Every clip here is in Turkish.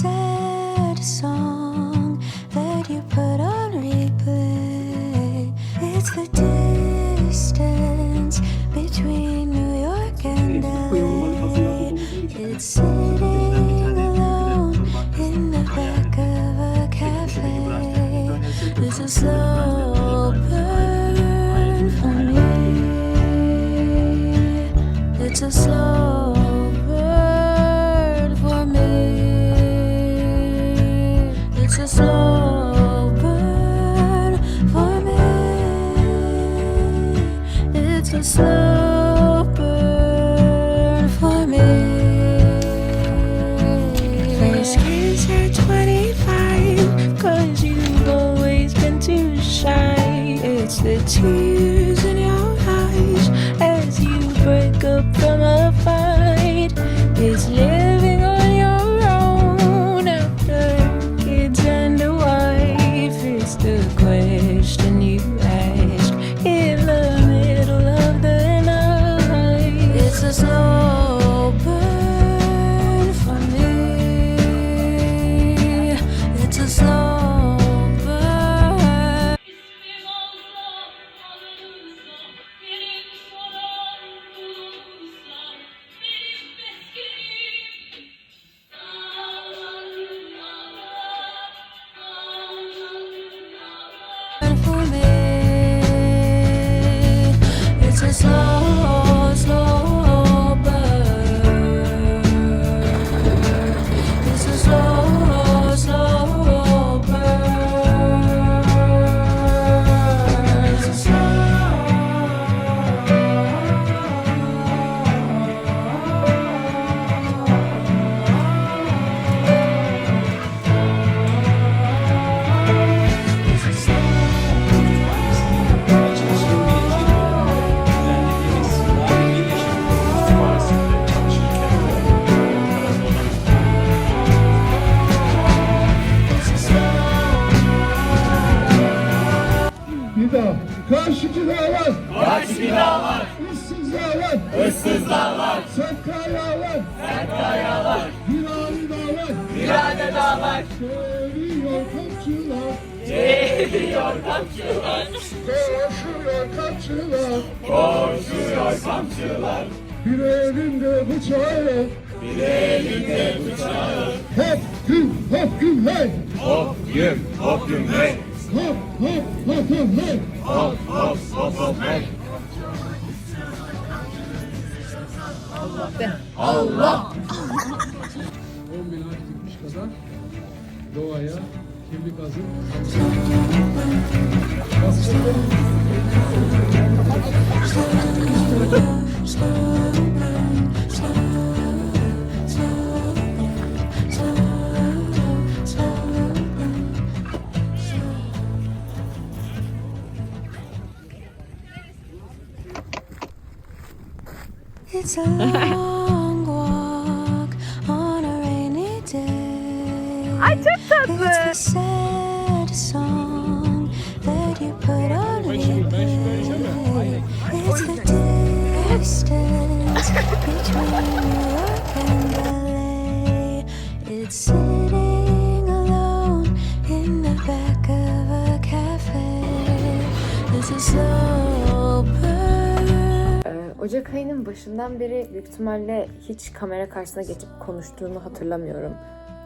sad song that you put on replay. It's the distance between New York and LA. It's sitting alone in the back of a cafe. This is slow. Slow burn for me. First kiss at 25, cause you've always been too shy. It's the tears Karşıki dağlar. Karşıki dağlar. Issız dağlar. Issız dağlar. Sert kayalar. Sert kayalar. Virani dağlar. Virane dağlar. Geliyor kamçılar. Geliyor kamçılar. Koşuyor kamçılar. Koşuyor kamçılar. Bir elinde bıçağı. Bir elinde bıçağı. Hop güm hop güm hey. Hop güm hop güm hey. Hop hey. On bin ağaç dikmiş kadar doğaya kimlik azıp It's a long walk on a rainy day. Ay çok tatlı. It's the sad song that you put on replay. It's the distance between New York and LA. It's sitting alone in the back of a cafe. It's a slow burn. Ee, Ocak ayının başından beri büyük ihtimalle hiç kamera karşısına geçip konuştuğunu hatırlamıyorum.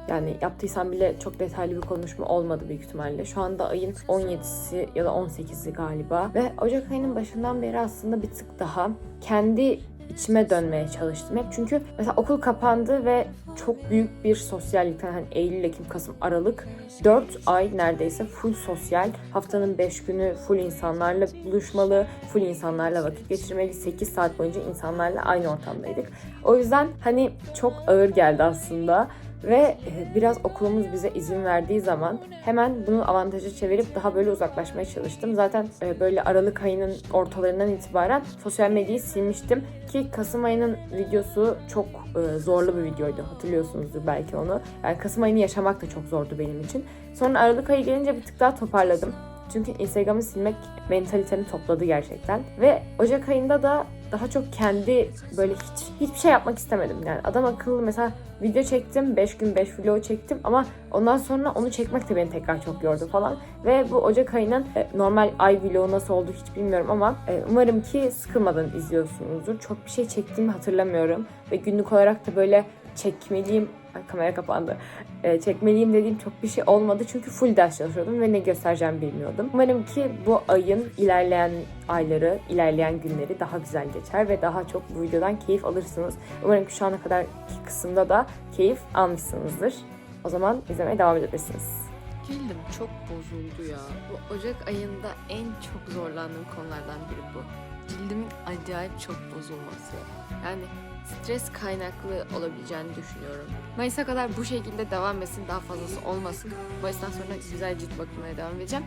Yani yaptıysam bile çok detaylı bir konuşma olmadı büyük ihtimalle. Şu anda ayın 17'si ya da 18'i galiba. Ve Ocak ayının başından beri aslında bir tık daha kendi içime dönmeye çalıştım hep. Çünkü mesela okul kapandı ve çok büyük bir sosyallikten hani Eylül, Ekim, Kasım, Aralık 4 ay neredeyse full sosyal. Haftanın 5 günü full insanlarla buluşmalı, full insanlarla vakit geçirmeli. 8 saat boyunca insanlarla aynı ortamdaydık. O yüzden hani çok ağır geldi aslında. Ve e, biraz okulumuz bize izin verdiği zaman hemen bunu avantaja çevirip daha böyle uzaklaşmaya çalıştım. Zaten e, böyle Aralık ayının ortalarından itibaren sosyal medyayı silmiştim ki Kasım ayının videosu çok e, zorlu bir videoydu. Hatırlıyorsunuzdur belki onu. Yani Kasım ayını yaşamak da çok zordu benim için. Sonra Aralık ayı gelince bir tık daha toparladım. Çünkü Instagram'ı silmek mentalitemi topladı gerçekten. Ve Ocak ayında da daha çok kendi böyle hiç hiçbir şey yapmak istemedim. Yani adam akıllı mesela video çektim 5 gün 5 vlog çektim ama ondan sonra onu çekmek de beni tekrar çok yordu falan. Ve bu Ocak ayının e, normal ay vlogu nasıl oldu hiç bilmiyorum ama e, umarım ki sıkılmadan izliyorsunuzdur. Çok bir şey çektiğimi hatırlamıyorum ve günlük olarak da böyle çekmeliyim Ay, kamera kapandı. E, çekmeliyim dediğim çok bir şey olmadı çünkü full ders çalışıyordum ve ne göstereceğimi bilmiyordum. Umarım ki bu ayın ilerleyen ayları, ilerleyen günleri daha güzel geçer ve daha çok bu videodan keyif alırsınız. Umarım ki şu ana kadar kısımda da keyif almışsınızdır. O zaman izlemeye devam edebilirsiniz. Cildim çok bozuldu ya. Bu Ocak ayında en çok zorlandığım konulardan biri bu. Cildimin acayip çok bozulması. Yani stres kaynaklı olabileceğini düşünüyorum. Mayıs'a kadar bu şekilde devam etsin, daha fazlası olmasın. Mayıs'tan sonra güzel cilt bakımına devam edeceğim.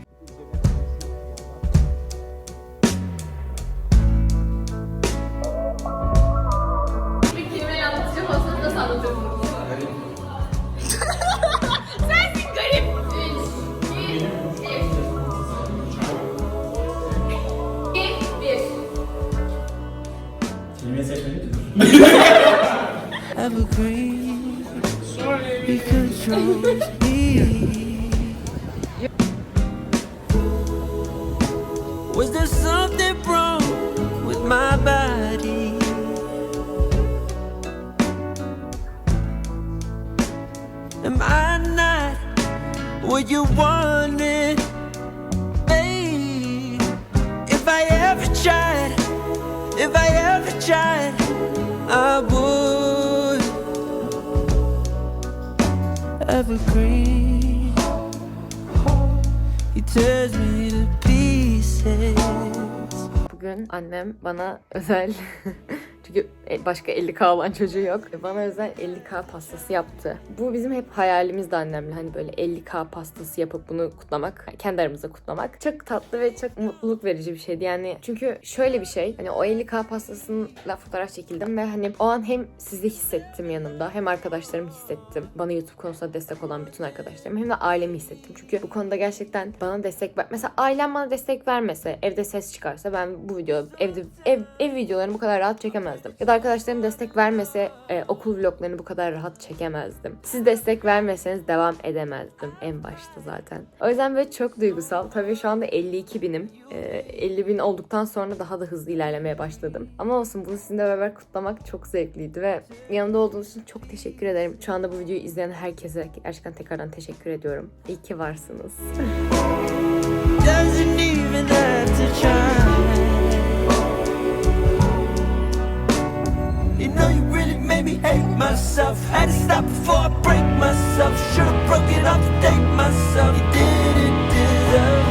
Evergreen. He controls me. Was there something wrong with my body? Am I not what you wanted? Bugün annem bana özel çünkü başka 50k olan çocuğu yok. Bana özel 50k pastası yaptı. Bu bizim hep hayalimizdi annemle. Hani böyle 50k pastası yapıp bunu kutlamak. Kendi aramızda kutlamak. Çok tatlı ve çok mutluluk verici bir şeydi. Yani çünkü şöyle bir şey. Hani o 50k pastasıyla fotoğraf çekildim ve hani o an hem sizi hissettim yanımda hem arkadaşlarımı hissettim. Bana YouTube konusunda destek olan bütün arkadaşlarım hem de ailemi hissettim. Çünkü bu konuda gerçekten bana destek ver. Mesela ailem bana destek vermese, evde ses çıkarsa ben bu video evde ev, ev videolarını bu kadar rahat çekemezdim. Ya da arkadaşlarım destek vermese e, okul vloglarını bu kadar rahat çekemezdim. Siz destek vermeseniz devam edemezdim en başta zaten. O yüzden böyle çok duygusal. Tabii şu anda 52 binim. E, 50 bin olduktan sonra daha da hızlı ilerlemeye başladım. Ama olsun bunu sizinle beraber kutlamak çok zevkliydi ve yanımda olduğunuz için çok teşekkür ederim. Şu anda bu videoyu izleyen herkese gerçekten tekrardan teşekkür ediyorum. İyi ki varsınız. Doesn't even have to try. Know you really made me hate myself. Had to stop before I break myself. Should've broke it off to date myself. You didn't deserve